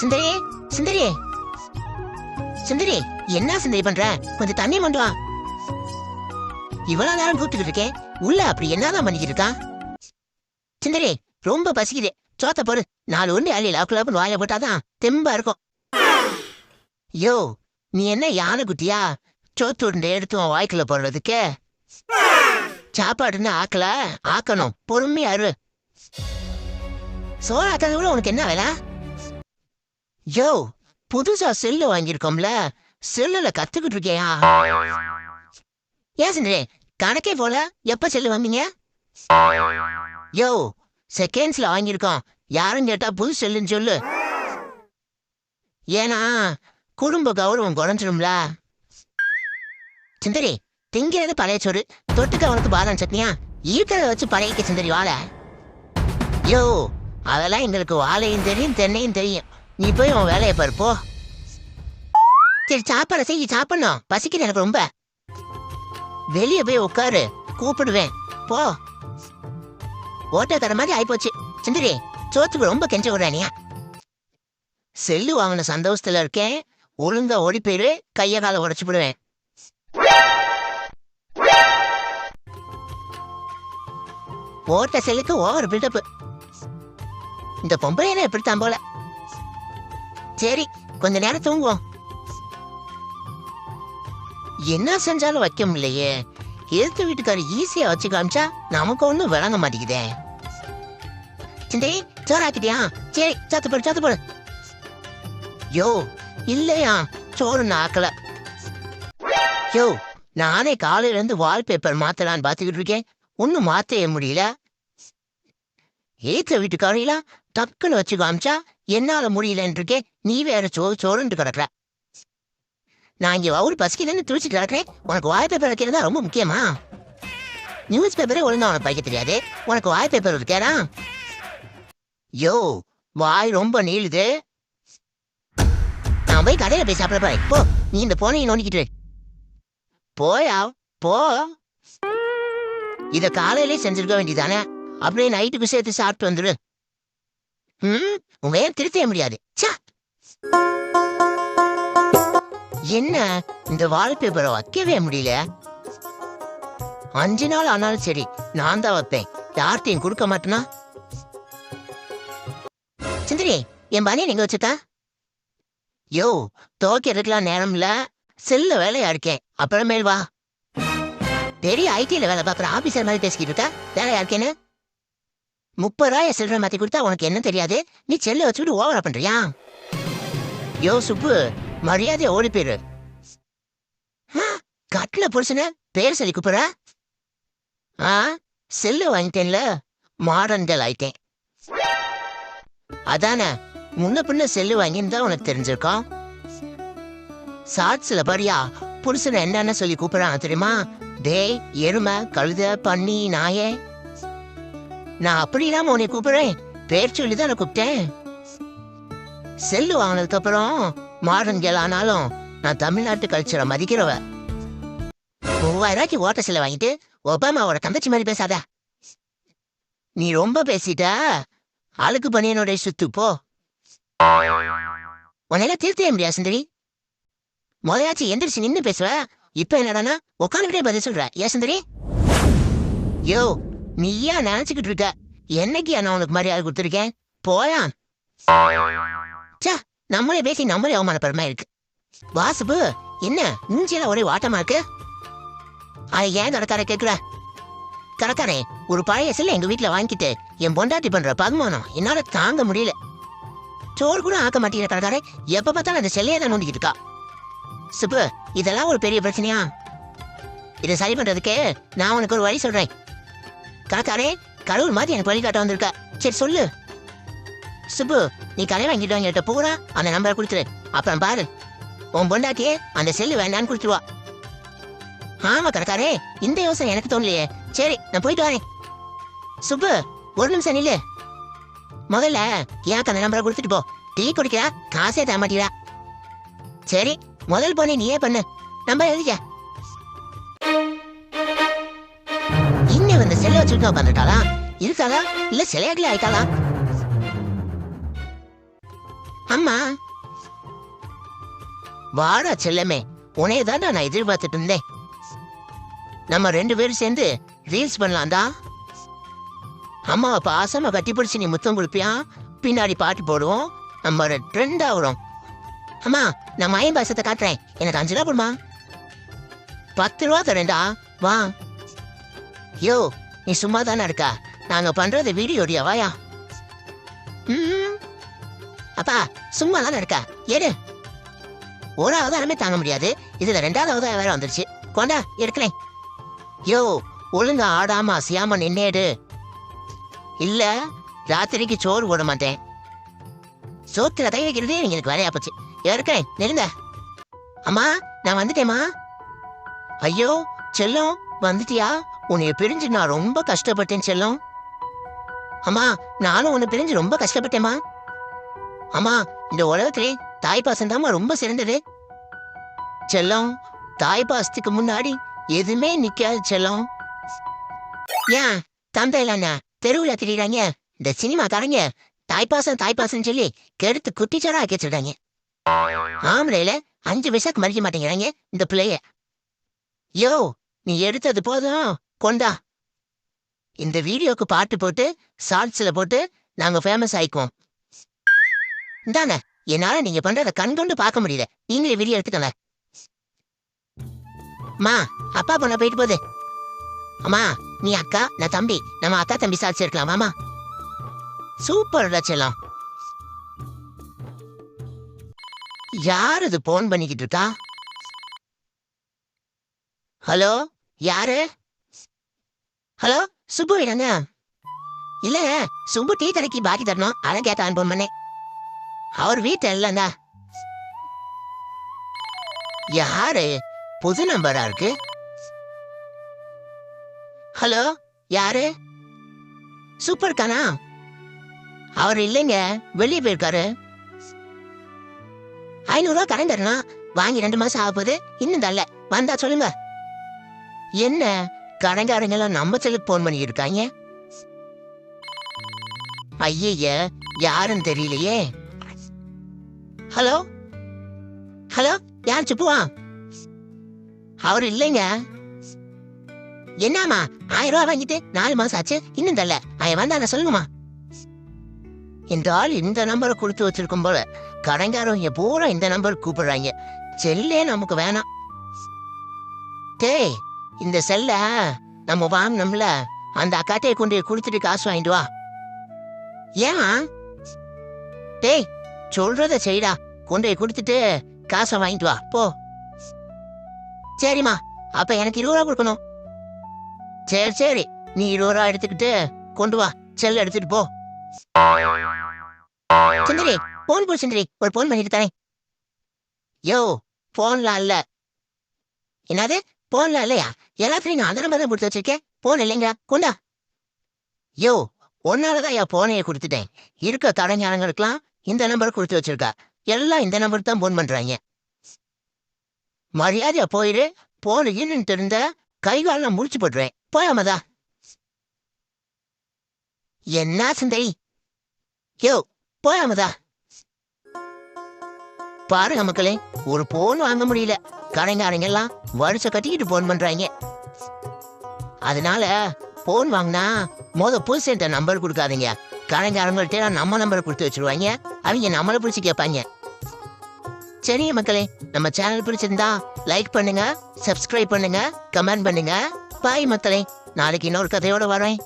சுந்தரி சுந்தரி. சுந்தரி என்ன சுந்தரி பண்ற? கொஞ்சம் தண்ணி கொண்டு வா. இவ்வளவு நேரம் கூப்பிட்டு இருக்கேன். உள்ள அப்படி என்னதான் பண்ணிக்கிட்டு இருக்கான்? சுந்தரி ரொம்ப பசிக்குது. சோத்த போடு. நாலு உருண்டை அள்ளி லாக்கு லாப்புன்னு வாயில போட்டாதான் தெம்பா இருக்கும். யோ நீ என்ன யானை குட்டியா சோத்து உருண்டை எடுத்து உன் வாய்க்குள்ள போடுறதுக்கு. சாப்பாடுன்னு ஆக்கல. ஆக்கணும். பொறுமையா இரு. சோறு கூட உனக்கு என்ன வேலை? யோ புதுசா செல்லு வாங்கியிருக்கோம்ல. செல்லுல கத்துக்கிட்டு இருக்கியா? ஏன் சுந்தரே கணக்கே போல. எப்ப செல்லு வாங்கிங்க யோ செகண்ட்ஸ்ல வாங்கியிருக்கோம். யாரும் கேட்டா புது செல்லுன்னு சொல்லு. ஏன்னா குடும்ப கௌரவம் குறைஞ்சிடும்ல சுந்தரி திங்கிறது பழைய சோறு. தொட்டுக்க அவனுக்கு பாதாம் சட்னியா? இருக்கிறத வச்சு பழகிக்க சுந்தரி வாழ. யோ அதெல்லாம் எங்களுக்கு வாழையும் தெரியும் தென்னையும் தெரியும். நீ போய் உன் வேலையை பாரு போ. சரி சாப்பாடு செய்ய சாப்பிடணும். பசிக்குது எனக்கு ரொம்ப. வெளியே போய் உட்காரு. கூப்பிடுவேன். போ. ஓட்டக்கார மாதிரி ஆயிப்போச்சு. சுந்தரி சோத்துக்கு ரொம்ப கெஞ்ச விடுறானியா செல்லு வாங்கின சந்தோஷத்துல இருக்கேன். ஒழுங்கா ஓடி போயிரு. கைய கால உடச்சு விடுவேன். ஓட்ட செல்லுக்கு ஓவர் பில்டப் இந்த பொம்பளை எப்படித்தான் போல. சரி கொஞ்ச நேரம் தூங்குவோம். என்ன செஞ்சாலும் வைக்க முடியலையே. எழுத்து வீட்டுக்காரர் ஈஸியா வச்சு காமிச்சா நமக்கு ஒண்ணும் விளங்க மாட்டேங்குதே. சிந்தை சோறாக்கிட்டியா? சரி சத்து போடு சத்து போடு. யோ இல்லையா? சோறு நாக்கல யோ நானே காலையில இருந்து வால்பேப்பர் மாத்தலான்னு பாத்துக்கிட்டு இருக்கேன். ஒன்னும் மாத்தவே முடியல. ஏத்த வீட்டுக்காரையெல்லாம் டக்குன்னு வச்சு காமிச்சா என்னால முடியலன்னு நீ வேற சோறு சோறுன்ட்டு கிடக்குற. நான் இங்க அவரு பசிக்கலன்னு துடிச்சிட்டு கிடக்குறேன். உனக்கு வாய்ப்பேப்பர் வைக்கிறதா ரொம்ப முக்கியமா? நியூஸ் பேப்பரே ஒழுங்கா உனக்கு படிக்க தெரியாது? உனக்கு வாய்ப்பேப்பர் இருக்கேடா? யோ வாய் ரொம்ப நீளுது. நான் போய் கடையில போய் சாப்பிட போறேன். போ நீ இந்த போனை நோண்டிக்கிட்டு போயா போ. இதை காலையிலே செஞ்சிருக்க வேண்டியதானே அப்படியே நைட்டுக்கு சேர்த்து சாப்பிட்டு வந்துடு ம் உங்க ஏன் திருத்தவே முடியாது. என்ன இந்த வால்பேப்பரை வைக்கவே முடியல? அஞ்சு நாள் ஆனாலும் சரி நான் தான் வைப்பேன். யார்த்தையும் கொடுக்க மாட்டேனா? சுந்தரி என் பனியன் எங்க வச்சுட்டா? யோ துவைக்கிறதுக்கெல்லாம் நேரம் இல்ல செல்ல வேலையா இருக்கேன். அப்புறமேல் வா. பெரிய ஐடில வேலை பார்க்குற ஆபீசர் மாதிரி பேசிக்கிட்டு இருக்கா? வேலையா இருக்கேன்னு? முப்பதாய ரூபாய் மாற்றி மாத்தி கொடுத்தா உனக்கு என்ன தெரியாது? நீ செல்ல வச்சுக்கிட்டு ஓவரா பண்றியா? யோ சுப்பு மரியாதையை ஓடி போயிரு. கட்டில புருஷன பேர் சொல்லி கூப்பிடுற? ஆ செல்லு வாங்கிட்டேன்ல மாடர்ன்டல் ஆயிட்டேன். அதானே முன்ன பின்ன செல்லு வாங்கியிருந்தா உனக்கு தெரிஞ்சிருக்கும் ஷார்ட்ஸ்ல பாரியா புருஷனை என்னன்னு சொல்லி கூப்பிடுறாங்க தெரியுமா? டேய் எருமை கழுத பன்னி நாயே. நான் அப்படிலாம் உன்னை கூப்பிடுறேன். பேர் சொல்லி தான் கூப்பிட்டேன். செல்லு வாங்கினதுக்கு அப்புறம் மாடர்ன் கேள் ஆனாலும் நான் தமிழ்நாட்டு கல்ச்சரை மதிக்கிறவ. மூவாயிரம் ரூபாய்க்கு ஓட்ட செல்ல வாங்கிட்டு ஒபாமாவோட தங்கச்சி மாதிரி பேசாத. நீ ரொம்ப பேசிட்டா. அழுக்கு பனியனோட சுத்து போ. உன்னால தீர்த்தே முடியாது சுந்தரி? முதலாச்சும் எந்திரிச்சு நின்று பேசுவ. இப்ப என்னடானா உட்காந்துக்கிட்டே பதில் சொல்ற. ஏன் சுந்தரி? யோ நீயா நினைச்சுக்கிட்டு இருக்க என்னைக்கு நான் உனக்கு மரியாதை கொடுத்துருக்கேன்? போயா சா நம்மளே பேசி நம்மளே அவமானப்படுற இருக்கு. வாசுபு என்ன மூஞ்சியெல்லாம் ஒரே வாட்டமா இருக்கு? அதை ஏன் கடைக்கார கேக்குற? கடைக்காரே ஒரு பழைய செல்ல எங்க வீட்டுல வாங்கிட்டு என் பொண்டாட்டி பண்ற பகுமானம் என்னால தாங்க முடியல. சோறு கூட ஆக்க மாட்டேங்கிற கடைக்காரே எப்ப பார்த்தாலும் அந்த செல்லையே தான் நோண்டிக்கிட்டு இருக்கா. சுப்பு இதெல்லாம் ஒரு பெரிய பிரச்சனையா? இதை சரி பண்றதுக்கு நான் உனக்கு ஒரு வழி சொல்றேன். காக்காரே கடவுள் மாதிரி எனக்கு வழிகாட்ட வந்திருக்க. சரி சொல்லு. சுப்பு நீ கடை வாங்கிட்டு வாங்கிட்ட பூரா அந்த நம்பரை கொடுத்துரு. அப்புறம் பாரு. உன் பொண்டாட்டியே அந்த செல்லு வேண்டான்னு கொடுத்துருவா. ஆமா கணக்காரே. இந்த யோசனை எனக்கு தோணலையே. சரி நான் போயிட்டு வரேன். சுப்பு ஒரு நிமிஷம் நில்லு. முதல்ல ஏன் அந்த நம்பரை கொடுத்துட்டு போ. டீ குடிக்கிறா காசே தர மாட்டீரா சரி முதல் போனே நீயே பண்ணு. நம்பர் எழுதிக்க. வந்து இந்த செல்ல வச்சுட்டு உட்காந்துட்டாளா இருக்காளா? இல்ல சிலையாக்கல ஆயிட்டாளா? அம்மா. வாடா செல்லமே. உனைய தான் நான் எதிர்பார்த்துட்டு இருந்தேன். நம்ம ரெண்டு பேரும் சேர்ந்து ரீல்ஸ் பண்ணலாம்டா. அம்மாவை பாசமாக கட்டி பிடிச்சி நீ முத்தம் கொடுப்பியா? பின்னாடி பாட்டு போடுவோம். நம்ம ட்ரெண்ட் ஆகிறோம் அம்மா நான் மயம் பாசத்தை காட்டுறேன். எனக்கு அஞ்சு ரூபா போடுமா பத்து ரூபா தரேன்டா. வா. யோ நீ சும்மா தானே இருக்கா நாங்கள் பண்ணுறது வீடியோடியா வாயா ம். அப்பா சும்மா தானே இருக்கா ஏடு ஒரு அவதாரமே தாங்க முடியாது இதுல ரெண்டாவது அவதாரம் வேற வந்துருச்சு கொண்டா எடுக்கிறேன் யோ ஒழுங்கா ஆடாம அசையாம நின்னேடு இல்ல ராத்திரிக்கு சோறு போட மாட்டேன் சோத்துல கை வைக்கிறதே எனக்கு வேலையா போச்சு இருக்கிறேன் நெருங்க அம்மா நான் வந்துட்டேம்மா ஐயோ செல்லம் வந்துட்டியா உன்னைய பிரிஞ்சு நான் ரொம்ப கஷ்டப்பட்டேன் செல்லம். அம்மா நானும் உன்னை பிரிஞ்சு ரொம்ப கஷ்டப்பட்டேம்மா. அம்மா இந்த உலகத்திலே தாய் பாசம் ரொம்ப சிறந்தது. செல்லம் தாய் பாசத்துக்கு முன்னாடி எதுவுமே நிக்காது செல்லம். ஏன் தந்தையில தெருவுல திரியிறாங்க? இந்த சினிமாக்காரங்க தாய்ப்பாசம் தாய்ப்பாசம் சொல்லி கெடுத்து குட்டிச்சாரா ஆக்கி வச்சிருக்காங்க. ஆம்பளையில அஞ்சு வயசாக்கு மறிக்க மாட்டேங்கிறாங்க இந்த பிள்ளைய. யோ நீ எடுத்தது போதும். கொண்டா. இந்த வீடியோக்கு பாட்டு போட்டு ஷார்ட்ஸில் போட்டு நாங்கள் ஃபேமஸ் ஆயிக்குவோம். இந்தாங்க என்னால் நீங்கள் பண்றத கண்கொண்டு பார்க்க முடியல நீங்களே வீடியோ எடுத்துக்கோங்க. அம்மா அப்பா பொண்ணை போயிட்டு போகுது. அம்மா நீ அக்கா நான் தம்பி நம்ம அக்கா தம்பி சாட்சி இருக்கலாம் மாமா சூப்பர் செல்லம். யார் இது போன் பண்ணிக்கிட்டு இருக்கா? ஹலோ யாரு? ஹலோ சுப்பு வீடாங்க இல்ல சுப்பு டீ கடைக்கு பாக்கி தரணும். அதான் கேட்ட அனுபவம் பண்ணேன். அவர் வீட்டு இல்லைண்ணா. யாரு? புது நம்பரா இருக்கு? ஹலோ யாரு? சூப்பர் இருக்கானா அவர் இல்லைங்க வெளியே போயிருக்காரு. ஐநூறுரூவா கரண்ட் தரணும். வாங்கி ரெண்டு மாசம் ஆக போகுது. இன்னும் தரல. வந்தா சொல்லுங்க. என்ன? கடைக்காரங்க எல்லாம் நம்ம செல்லுக்கு போன் பண்ணியிருக்காங்க? இருக்காங்க ஐய யாருன்னு தெரியலையே. ஹலோ? ஹலோ யார் சுப்புவா? அவர் இல்லைங்க. என்னம்மா ஆயிரம் ரூபா வாங்கிட்டு நாலு மாசம் ஆச்சு இன்னும் தரல. அவன் வந்தா நான் சொல்லுங்கம்மா ஆள் இந்த நம்பரை கொடுத்து வச்சிருக்கும் போல கடைக்காரவங்க பூரா இந்த நம்பர் கூப்பிடுறாங்க. செல்லே நமக்கு வேணாம். டேய் இந்த செல்ல நம்ம வாங்கினோம்ல. அந்த அக்காட்டையை கொண்டு போய் கொடுத்துட்டு காசு வாங்கிட்டு வா. ஏன் டேய் சொல்றத செய்டா. கொண்டு போய் கொடுத்துட்டு காசை வாங்கிட்டு வா. போ. சரிம்மா. அப்ப எனக்கு இருபது ரூபா கொடுக்கணும். சரி சரி. நீ இருபது ரூபா எடுத்துக்கிட்டு கொண்டு வா. செல் எடுத்துட்டு போ. சுந்தரி போன் போ சுந்தரி. ஒரு போன் பண்ணிட்டு தானே. யோ போன்லாம் இல்ல. என்னது? போன்ல இல்லையா எல்லாத்துலயும் நான் அந்த நம்பர் தான் கொடுத்து வச்சிருக்கேன் போன் இல்லைங்க கொண்டா. யோ உன்னாலதான் என் போனையை கொடுத்துட்டேன். இருக்க கடைஞானங்களுக்கெல்லாம் இந்த நம்பர் கொடுத்து வச்சிருக்கா. எல்லாம் இந்த நம்பர் தான் போன் பண்றாங்க. மரியாதையா போயிரு. போன இன்னும் தெரிந்த கை முடிச்சு போட்டுருவேன். போயாமதா என்ன சிந்தை? யோ போயாமதா பாருங்க மக்களே ஒரு போன் வாங்க முடியல. கடைக்காரங்க எல்லாம் வருஷ கட்டிக்கிட்டு போன் பண்றாங்க அதனால போன் வாங்கினா மொத புதுசு நம்பர் கொடுக்காதீங்க. கடைக்காரங்கள்ட்ட நம்ம நம்பரை கொடுத்து வச்சிருவாங்க அவங்க நம்மளை பிடிச்சி கேட்பாங்க சரி மக்களே நம்ம சேனல் பிடிச்சிருந்தா லைக் பண்ணுங்க சப்ஸ்கிரைப் பண்ணுங்க கமெண்ட் பண்ணுங்க. பாய் மக்களே நாளைக்கு இன்னொரு கதையோட வரேன்.